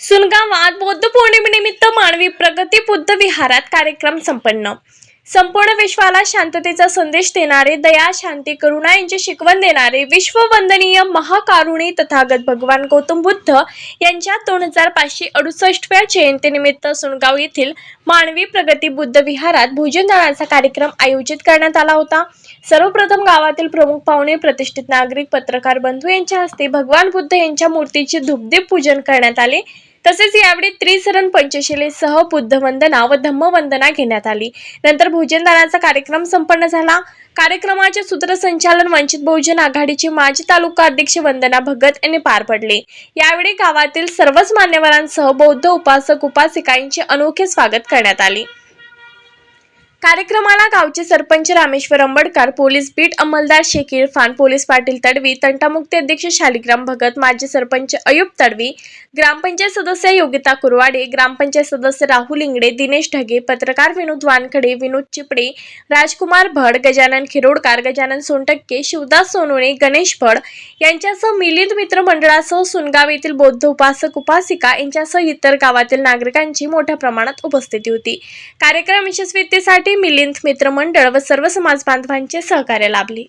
सुनगावात बौद्ध पौर्णिमेनिमित्त मानवी प्रगती बुद्ध विहारात कार्यक्रम संपन्न. संपूर्ण विश्वाला शांततेचा संदेश देणारे दया शांती करुणा यांची शिकवण देणारे विश्ववंदनीय महाकारुणी तथागत भगवान गौतम बुद्ध यांच्या दोन हजार पाचशे अडुसष्टव्या जयंतीनिमित्त सुनगाव येथील मानवी प्रगती बुद्ध विहारात भोजनदानाचा कार्यक्रम आयोजित करण्यात आला होता. सर्वप्रथम गावातील प्रमुख पाहुणे प्रतिष्ठित नागरिक पत्रकार बंधू यांच्या हस्ते भगवान बुद्ध यांच्या मूर्तीचे धुपदीप पूजन करण्यात आले. तसेच यावेळी त्रिसरण पंचशिलेसह बुद्धवंदना व धम्मवंदना घेण्यात आली. नंतर भोजनदानाचा कार्यक्रम संपन्न झाला. कार्यक्रमाचे सूत्रसंचालन वंचित बहुजन आघाडीचे माजी तालुका अध्यक्ष वंदना भगत यांनी पार पडले. यावेळी गावातील सर्वच मान्यवरांसह बौद्ध उपासक उपासिकांचे अनोखे स्वागत करण्यात आले. कार्यक्रमाला गावचे सरपंच रामेश्वर अंबडकर पोलीस बीट अंमलदार शेख इरफान पोलीस पाटील तडवी तंटामुक्ती अध्यक्ष शालिग्राम भगत माजी सरपंच अयुब तडवी ग्रामपंचायत सदस्य योगिता कुरवाडे ग्रामपंचायत सदस्य राहुल इंगडे दिनेश ढगे पत्रकार विनोद वानखडे विनोद चिपडे राजकुमार भड गजानन खिरोडकार गजानन सोनटक्के शिवदास सोनवणे गणेश भड यांच्यासह मिलिंद मित्र मंडळासह सुनगाव येथील बौद्ध उपासक उपासिका यांच्यासह इतर गावातील नागरिकांची मोठ्या प्रमाणात उपस्थिती होती. कार्यक्रम यशस्वीतेसाठी मिलिंद मित्रमंडळ व सर्व समाज बांधवांचे सहकार्य लाभले.